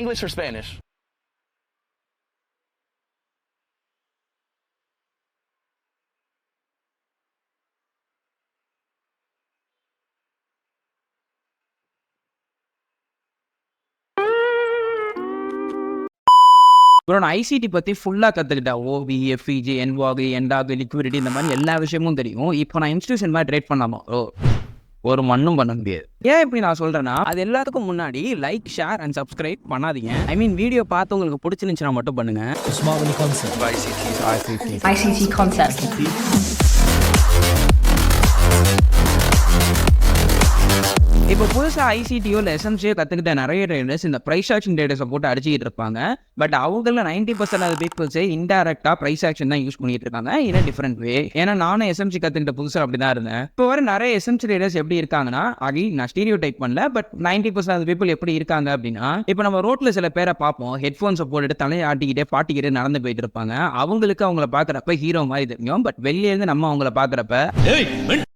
English or Spanish? Bro நான் ICT பற்றி ஃபுல்லாக கற்றுக்கிட்டேன் ஓவி எஃப்இஜி என்வாகு என்டாகு லிக்விடிட்டி இந்த மாதிரி எல்லா விஷயமும் தெரியும். இப்போ நான் இன்ஸ்டியூஷன் மாதிரி ட்ரேட் பண்ணாமா ப்ரோ ஒரு மண்ணும் பண்ண முடியாது. ஏன் இப்படி நான் சொல்கிறேன்னா அது எல்லாத்துக்கும் முன்னாடி லைக் ஷேர் அண்ட் சப்ஸ்கிரைப் பண்ணாதீங்க. ஐ மீன் வீடியோ பார்த்து உங்களுக்கு பிடிச்சிருந்துச்சுன்னா மட்டும் பண்ணுங்க. இப்போ புதுசாக ஐசிடியோ இல்லை எஸ்எம்சியோ கற்றுக்கிட்ட நிறைய ட்ரேடர்ஸ் இந்த ப்ரைஸ் ஆக்ஷன் டேட்டஸை போட்டு அடிச்சுக்கிட்டு இருப்பாங்க. பட் அவங்கள நைன்டி பர்சன்ட் ஆஃப் பீப்புள்ஸே இன்டெரக்டாக ப்ரைஸ் ஆக்ஷன் தான் யூஸ் பண்ணிட்டு இருக்காங்க. இன் டிஃப்ரெண்ட் வே ஏன்னா நானும் எஸ்எம்சி கற்றுக்கிட்ட புதுசாக அப்படி தான் இருந்தேன். இப்போ வர நிறைய எஸ்எம்சி ட்ரேடர்ஸ் எப்படி இருக்காங்கன்னா அகி நான் ஸ்டீரியோ டைப் பண்ணல but ninety percent of people எப்படி இருக்காங்க அப்படின்னா இப்போ நம்ம ரோட்டில் சில பேரை பார்ப்போம். ஹெட்ஃபோன்ஸை போட்டுட்டு தலையை ஆட்டிக்கிட்டே பாட்டிக்கிட்டே நடந்து போயிட்டு இருப்பாங்க. அவங்களுக்கு அவங்கள பார்க்குறப்ப ஹீரோ மாதிரி தெரியும். பட் வெளியே இருந்து நம்ம அவங்கள பார்க்குறப்ப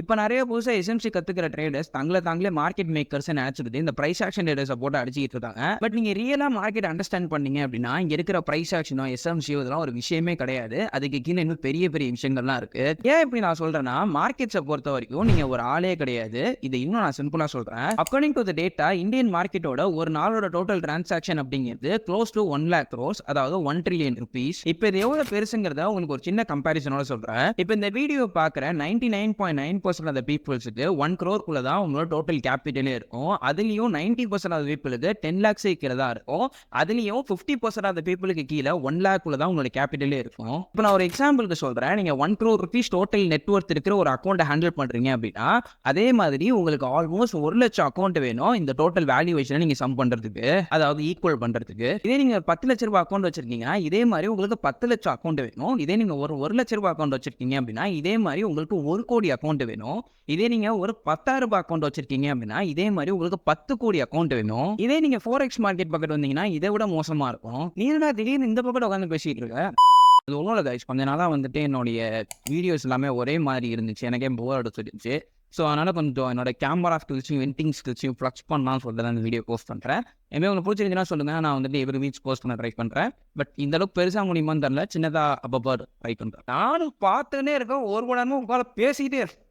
இப்போ நிறைய புதுசாக எஸ்எம்சி கற்றுக்கிற ட்ரேடர்ஸ் தங்களை தாங்களே மார்க்கெட் மேக்கர்ஸ் நினச்சிருது. இந்த ப்ரைஸ் ஆக்ஷன் ட்ரேடர்ஸை போட்டு அடிச்சிக்கிட்டு இருக்காங்க. பட் நீங்கள் ரியலாக மார்க்கெட் அண்டர்ஸ்டாண்ட் பண்ணீங்க அப்படின்னா இங்கே இருக்கிற ப்ரைஸ் ஆக்ஷனோ எஸ்எம்சியோ இதெல்லாம் ஒரு விஷயமே கிடையாது. அதுக்கு கீழே இன்னும் பெரிய பெரிய விஷயங்கள்லாம் இருக்கு. ஏன் இப்படி நான் சொல்கிறேன்னா மார்க்கெட்ஸை பொறுத்த வரைக்கும் நீங்கள் ஒரு ஆளே கிடையாது. இதை இன்னும் நான் சிம்பிளாக சொல்கிறேன் according to the data Indian மார்க்கெட்டோட ஒரு நாளோட டோட்டல் டிரான்சாக்ஷன் அப்படிங்கிறது close to one lakh crore அதாவது ஒன் ட்ரில்லியன் ருபீஸ் இப்போ இது எவ்வளோ பெருசுங்கிறத உங்களுக்கு ஒரு சின்ன கம்பேரிசனோட சொல்கிறேன் இப்போ இந்த வீடியோ பார்க்குற ninety nine point nine percent of பீப்புள்ஸுக்கு one க்ரோர்க்குள்ள தான் உங்களோட டோட்டல் கேபிட்டலே இருக்கும். அதுலேயும் நைன்டி பர்சன்ட் ஆஃப் பீப்புளுக்கு டென் லேக்ஸே கீழே தான் இருக்கும். அதுலேயும் ஃபிஃப்டி பர்சன்ட் ஆஃப் பீப்புளுக்கு கீழே ஒன் லேக்குள்ள தான் உங்களோட கேபிட்டலே இருக்கும். இப்போ நான் ஒரு எக்ஸாம்பிளுக்கு சொல்கிறேன் நீங்கள் one crore rupees total net இருக்கிற ஒரு அக்கௌண்ட்டை ஹேண்டில் பண்ணுறீங்க அப்படின்னா அதே மாதிரி உங்களுக்கு ஆல்மோஸ்ட் ஒரு லட்சம் அக்கௌண்ட் வேணும் இந்த டோட்டல் வேல்யூவேஷனை நீங்கள் சம் பண்ணுறதுக்கு அதாவது ஈக்குவல் பண்ணுறதுக்கு இதே நீங்கள் பத்து லட்ச ரூபாய் அக்கௌண்ட் வச்சிருக்கீங்கன்னா இதே மாதிரி உங்களுக்கு பத்து லட்சம் அக்கௌண்ட் வேணும். இதே நீங்கள் ஒரு ஒரு லட்ச ரூபாய் அக்கௌண்ட் வச்சிருக்கீங்க அப்படின்னா இதே மாதிரி உங்களுக்கு ஒரு கோடி அக்கௌண்ட் வேணும். இதே நீங்க ஒரு பத்தாயிரம் ரூபாய் அக்கௌண்ட் வச்சிருக்கீங்க அப்படின்னா இதே மாதிரி உங்களுக்கு பத்து கோடி அக்கௌண்ட் வேணும். இதே நீங்க ஃபோர் எக்ஸ் மார்க்கெட் பக்கெட் வந்தீங்கன்னா இதை விட மோசமா இருக்கும். நீ திடீர்னு இந்த பக்கெட் உட்காந்து பேசிட்டு இருக்க? அது ஒன்றும் இல்லை கொஞ்ச நாளாக வந்துட்டு என்னுடைய வீடியோஸ் எல்லாமே ஒரே மாதிரி இருந்துச்சு. எனக்கே போர் அடிச்சிருந்துச்சு. ஸோ அதனால் கொஞ்சம் என்னோட கேமரா ஸ்கில்ஸையும் வெண்டிங் ஸ்கில்ஸையும் ஃப்ளக்ஸ் பண்ணலாம்னு சொல்லிட்டு அந்த வீடியோ போஸ்ட் பண்ணுறேன் எனவே உங்களுக்கு பிடிச்சிருந்துச்சுன்னா சொல்லுங்கள் நான் வந்துட்டு எவ்ரி வீக்ஸ் போஸ்ட் பண்ண ட்ரை பண்ணுறேன் பட் இந்த அளவுக்கு பெருசாக முடியுமான்னு தெரில சின்னதாக அப்பப்போ ட்ரை பண்ணுறேன் நானும் பார்த்துன்னே இருக்கேன். ஒரு மணி நேரமும் உட்கார பேசிக்கிட்டே இருக்கேன்.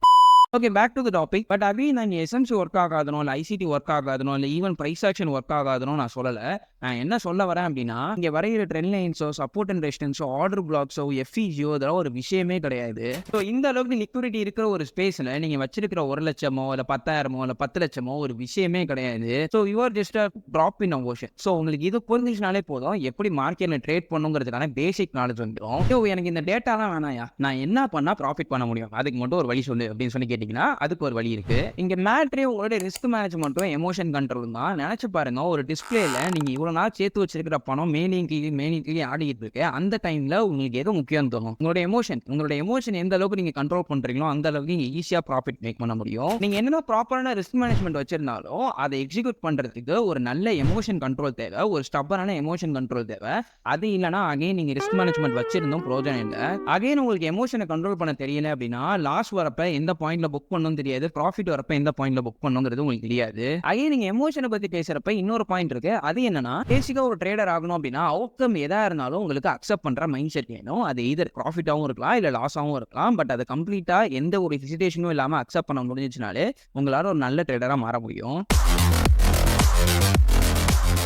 Okay back to the topic but again நான் எஸ்எம்சி ஒர்க் ஆகாதனோ இல்லை ஐசிடி ஒர்க் ஆகாதனோ இல்லை ஈவன் ப்ரைஸ் ஆக்ஷன் ஒர்க் ஆகாதனோ நான் சொல்லலை. நான் என்ன சொல்ல வரேன் அப்படின்னா இங்கே வரைகிற ட்ரெண்ட் லைன்ஸோ சப்போர்ட் அண்ட் ரெஸ்டன்ஸோ ஆர்டர் பிளாக்ஸோ எஃப்இஜியோ இதெல்லாம் ஒரு விஷயமே கிடையாது. ஸோ இந்த அளவுக்கு லிக்விடிட்டி இருக்கிற ஒரு ஸ்பேஸில் நீங்கள் வச்சிருக்கிற ஒரு லட்சமோ இல்லை பத்தாயிரமோ இல்லை பத்து லட்சமோ ஒரு விஷயமே கிடையாது. So you're just a drop in ocean so உங்களுக்கு இது புரிஞ்சிச்சுனாலே போதும். எப்படி மார்க்கெட்டில் ட்ரேட் பண்ணுங்கிறதுக்கான பேசிக் நாலேஜ் வந்துடும் ஸோ எனக்கு இந்த டேட்டாலாம் வேணாயா நான் என்ன பண்ணால் ப்ராஃபிட் பண்ண முடியும்? அதுக்கு மட்டும் ஒரு வழி சொல்லு அப்படின்னு சொல்லி கேட்டிங்கன்னா அதுக்கு ஒரு வழி இருக்கு. இங்கே மேட்ரே உங்களோட ரிஸ்க் மேனேஜ்மெண்ட்டும் எமோஷன் கண்ட்ரோல் தான். நினச்சி பாருங்க ஒரு டிஸ்பிளேல நீங்கள் இவ்வளோ நாள் சேர்த்து வச்சிருக்கிற பணம் மேலேயும் கீழே மேலேயும் கீழே ஆடிக்கிட்டு இருக்கு. அந்த டைமில் உங்களுக்கு எது முக்கியம் தோணும்? உங்களோட எமோஷன் உங்களோட எமோஷன் எந்த அளவுக்கு நீங்கள் கண்ட்ரோல் பண்ணுறீங்களோ அந்த அளவுக்கு நீங்கள் ஈஸியாக ப்ராஃபிட் மேக் பண்ண முடியும். நீங்கள் என்னென்ன ப்ராப்பரான ரிஸ்க் மேனேஜ்மெண்ட் வச்சிருந்தாலும் அதை எக்ஸிக்யூட் பண்ணுறதுக்கு ஒரு நல்ல எமோஷன் கண்ட்ரோல் தேவை. ஒரு ஸ்டப்பரான எமோஷன் கண்ட்ரோல் தேவை. அது இல்லைனா அகைன் நீங்கள் ரிஸ்க் மேனேஜ்மெண்ட் வச்சிருந்தும் ப்ரோஜனம் இல்லை. அகைன் உங்களுக்கு எமோஷனை கண்ட்ரோல் பண்ண தெரியல அப்படின்னா லாஸ் வரப்ப எந்த பாயிண்ட்ல புக் பண்ணணும் தெரியாது. ப்ராஃபிட் வரப்ப எந்த பாயிண்ட்ல புக் பண்ணணுங்கிறது உங்களுக்கு தெரியாது. அதே நீங்க எமோஷனை பத்தி பேசுறப்ப இன்னொரு பாயிண்ட் இருக்கு. அது என்னன்னா பேசிக்கா ஒரு ட்ரேடர் ஆகணும் அப்படின்னா அவுட்கம் எதா இருந்தாலும் உங்களுக்கு அக்செப்ட் பண்ற மைண்ட் செட் வேணும். அது இதர் ப்ராஃபிட்டாகவும் இருக்கலாம் இல்ல லாஸாகவும் இருக்கலாம். பட் அதை கம்ப்ளீட்டா எந்த ஒரு ஹெசிடேஷனும் இல்லாம அக்செப்ட் பண்ண முடிஞ்சிச்சுனாலே உங்களால ஒரு நல்ல ட்ரேடரா மாற முடியும்.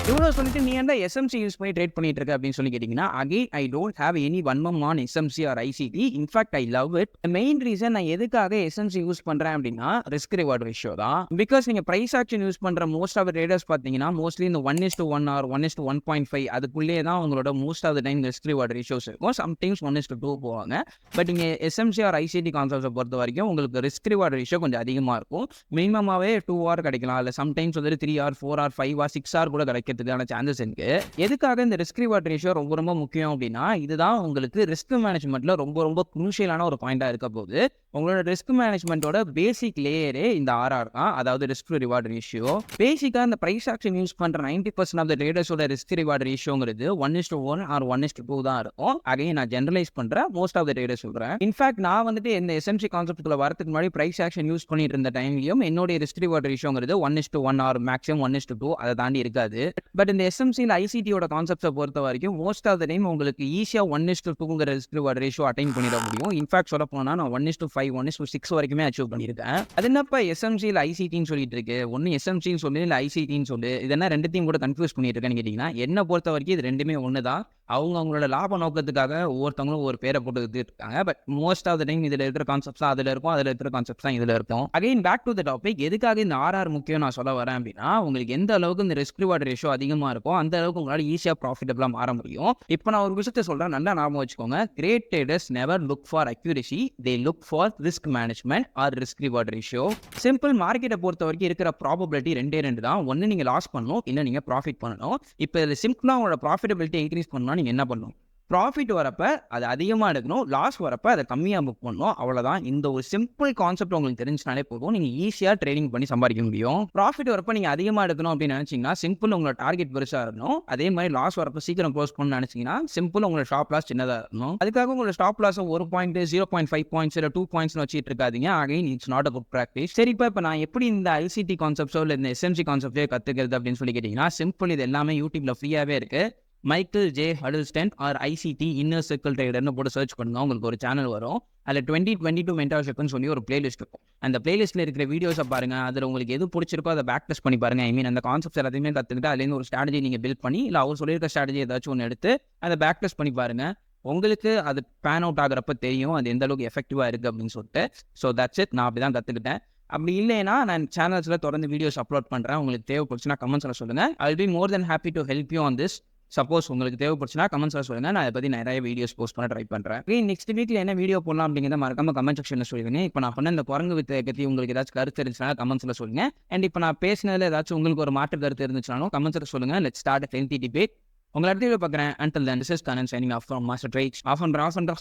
இவ்வளோ சொல்லிட்டு நீ என்ன எஸ்எம்சி யூஸ் பண்ணி ட்ரேட் பண்ணிட்டு இருக்க அப்படின்னு சொல்லி கேட்டிங்கன்னா அகை I don't have any Vanmam on SMC or ICT in fact I love it main reason நான் எதுக்காக எஸ்எம்சி யூஸ் பண்ணுறேன் அப்படின்னா ரிஸ்க் ரிவார்ட் ரேஷியோ தான். பிகாஸ் நீங்கள் ப்ரைஸ் ஆக்ஷன் யூஸ் பண்ணுற மோஸ்ட் ஆஃப் ரேடர்ஸ் பார்த்தீங்கன்னா மோஸ்ட்லி இந்த one is two one or one is two one point five அதுக்குள்ளேயே தான் உங்களோட most of the time risk reward ratios இருக்கும். Sometimes one is two two போவாங்க. But இங்கே SMC or ICT கான்செப்ட்ஸை பொறுத்த வரைக்கும் உங்களுக்கு ரிஸ்க் ரிவார்ட் ரேஷியோ கொஞ்சம் அதிகமாக இருக்கும். மினிமமாகவே டூ ஆர் கிடைக்கலாம். இல்லை சம்டைம்ஸ் வந்துட்டு three or four or five or six or கூட கிடைக்கிறதுக்கான சான்சஸ் இருக்கு. எதுக்காக இந்த ரிஸ்க் ரிவார்ட் ரேஷியோ ரொம்ப ரொம்ப முக்கியம் அப்படின்னா இதுதான் உங்களுக்கு ரிஸ்க் மேனேஜ்மெண்ட்ல ரொம்ப ரொம்ப குரூஷியலான ஒரு பாயிண்டா இருக்க போது உங்களோட ரிஸ்க் மேனேஜ்மெண்ட்டோட பேசிக் லேயரே இந்த ஆர்ஆர் தான். அதாவது ரிஸ்க் ரிவார்டு ரேஷியோ பேசிக்காக இந்த ப்ரைஸ் ஆக்ஷன் யூஸ் பண்ற நைன்டி பர்சன்ட் ஆஃப் த ட்ரேடர்ஸோட risk reward ரேஷியோங்கிறது one is one or one is to two தான் இருக்கும். அகைன் நான் ஜென்ரலைஸ் பண்றேன். மோஸ்ட் ஆஃப் த ட்ரேடர் சொல்றேன். இன்ஃபேக்ட் நான் வந்துட்டு இந்த எஸ்எம்சி கான்செப்ட்குள்ள வரதுக்கு முன்னாடி ப்ரைஸ் ஆக்ஷன் யூஸ் பண்ணிட்டு இருந்த டைம்லயும் என்னுடைய risk reward ரேஷியோங்கிறது one is one or maximum one is two அதை தாண்டி இருக்காது. பட் இந்த எஸ்எம்சியில் ஐசிடியோட கான்செப்ட்ஸை பொறுத்த வரைக்கும் மோஸ்ட் ஆஃப் த டைம் உங்களுக்கு ஈஸியாக ஒன் இஸ் டூ டூங்கிற ரிஸ்க் ரேஷியோ அட்டைன் பண்ணிட முடியும். இன்ஃபேக்ட் சொல்ல போனால் நான் one is to five one is two six வரைக்குமே அச்சீவ் பண்ணியிருக்கேன் அது என்னப்பா எஸ்எம்சியில் ஐசிடின்னு சொல்லிட்டு இருக்கு? ஒன்று எஸ்எம்சின்னு சொல்லு இல்லை ஐசிடின்னு சொல்லு. இதெல்லாம் ரெண்டுத்தையும் கூட கன்ஃபியூஸ் பண்ணிட்டு இருக்கேன்னு கேட்டிங்கன்னா என்னை பொறுத்த வரைக்கும் இது ரெண்டுமே ஒன்று தான் அவங்க அவங்களோட லாப நோக்கத்துக்காக ஒவ்வொருத்தவங்களும் ஒரு பேரை போட்டு இருக்காங்க but most of the time இதில் இருக்கிற கான்செப்ட்ஸ் தான் அதில் இருக்கும். அதில் இருக்கிற கான்செப்ட்ஸ் தான் இதில் இருக்கும். Again back to the topic எதுக்காக இந்த ஆர்ஆர் முக்கியம் நான் சொல்ல வரேன் அப்படின்னா உங்களுக்கு எந்த அளவுக்கு இந்த ரிஸ்க் ரிவார்ட் ரேஷோ அதிகமாக இருக்கும் அந்த அளவுக்கு உங்களால் ஈஸியாக ப்ராஃபிட்டபிளாக மாற முடியும். இப்போ நான் ஒரு விஷயத்த சொல்கிறேன் நல்லா ஞாபகம் வச்சுக்கோங்க. Great traders never look for accuracy they look for risk management or risk reward ratio simple மார்க்கெட்டை பொறுத்த வரைக்கும் இருக்கிற ப்ராபபிலிட்டி ரெண்டே ரெண்டு தான். ஒன்று நீங்கள் லாஸ் பண்ணணும் இல்லை நீங்கள் ப்ராஃபிட் பண்ணணும். இப்போ இதில் சிம்பிளாக உங்களோட ப்ராஃபிட்டபிலிட்டி இன்க்ரீஸ் பண்ணணும் பண்ணணும்னா நீங்கள் என்ன பண்ணணும்? ப்ராஃபிட் வரப்ப அது அதிகமாக எடுக்கணும். லாஸ் வரப்ப அதை கம்மியாக புக் பண்ணணும். அவ்வளோதான் இந்த ஒரு சிம்பிள் கான்செப்ட் உங்களுக்கு தெரிஞ்சினாலே போதும். நீங்கள் ஈஸியாக ட்ரேடிங் பண்ணி சம்பாதிக்க முடியும். ப்ராஃபிட் வரப்ப நீங்கள் அதிகமாக எடுக்கணும் அப்படின்னு நினச்சிங்கன்னா சிம்பிள் உங்களோட டார்கெட் பெருசாக இருக்கணும். அதே மாதிரி லாஸ் வரப்ப சீக்கிரம் க்ளோஸ் பண்ணணும்னு நினச்சிங்கன்னா சிம்பிள் உங்களோட ஸ்டாப் லாஸ் சின்னதாக இருக்கணும். அதுக்காக உங்களோட ஸ்டாப் லாஸ் ஒரு point zero point five points இல்லை டூ பாயிண்ட்ஸ் வச்சுட்டு இருக்காதீங்க. Again it's not a good practice சரி இப்போ இப்போ நான் எப்படி இந்த ஐசிடி கான்செப்ட்ஸோ இல்லை இந்த எஸ்எம்சி கான்செப்டோ கற்றுக்கிறது அப்படின்னு சொல்லி கேட்டிங்கன்னா சிம்பிள் இது எல்லாமே யூடியூப்ல ஃப்ரீயாகவே இருக்குது Michael J Huddleston or ICT inner circle ட்ரேடர்னு போட்டு சர்ச் பண்ணுங்க. உங்களுக்கு ஒரு சேனல் வரும். அதில் டுவெண்ட்டி டுவெண்ட்டி டூ மென்டர்ஷிப்னு சொல்லி ஒரு பிளேலிஸ்ட் இருக்கும். அந்த பிளேலிஸ்ட்டில் இருக்கிற வீடியோஸை பாருங்கள் அதில் உங்களுக்கு எது பிடிச்சிருக்கோ அதை பேக் டெஸ்ட் பண்ணி பாருங்க. ஐ மீன் அந்த கான்செப்ட்ஸ் எல்லாத்தையுமே கற்றுக்கிட்டு அதுலேருந்து ஒரு ஸ்ட்ராட்டஜி நீங்கள் பில்ட் பண்ணி இல்லை அவர் சொல்லியிருக்க ஸ்ட்ராட்டஜி ஏதாச்சும் ஒன்று எடுத்து அதை பேக் டெஸ்ட் பண்ணி பாருங்கள் உங்களுக்கு அது பேன் அவுட் ஆகிறப்ப தெரியும். அது எந்த அளவுக்கு எஃபெக்டிவாக இருக்குது அப்படின்னு சொல்லிட்டு. ஸோ தட்ஸ் இட் நான் அப்படி தான் கற்றுக்கிட்டேன் அப்படி இல்லைன்னா நான் சேனல்ஸில் தொடர்ந்து வீடியோஸ் அப்லோட் பண்ணுறேன் உங்களுக்கு தேவைப்படுச்சுன்னா கமெண்ட்ஸில் சொல்லுங்கள் I be more than happy to help you on this suppose உங்களுக்கு தேவைப்படுச்சுன்னா கமெண்ட்ஸில் சொல்லுங்கள் நான் அதை பற்றி நிறைய வீடியோஸ் போஸ்ட் பண்ண ட்ரை பண்ணுறேன் நெக்ஸ்ட் வீக்கில் என்ன வீடியோ போடலாம் அப்படிங்கிறத மறக்காம கமெண்ட் செக்ஷனில் சொல்லுங்க. இப்போ நான் பண்ண இந்த குரங்கு வித்தை பற்றி உங்களுக்கு ஏதாச்சும் கருத்து இருந்துச்சுன்னா கமெண்ட்ஸில் சொல்லுங்கள் அண்ட் இப்போ நான் பேசினதில் ஏதாச்சும் உங்களுக்கு ஒரு மாற்று கருத்து இருந்துச்சுனாலும் கமெண்ட்ஸில் சொல்லுங்கள் லெட் ஸ்டார்ட் ஹெல்த்தி டிபேட் உங்களை அடுத்த வீடியோ பார்க்குறேன். And then this is Kanan signing off from master traders off and off and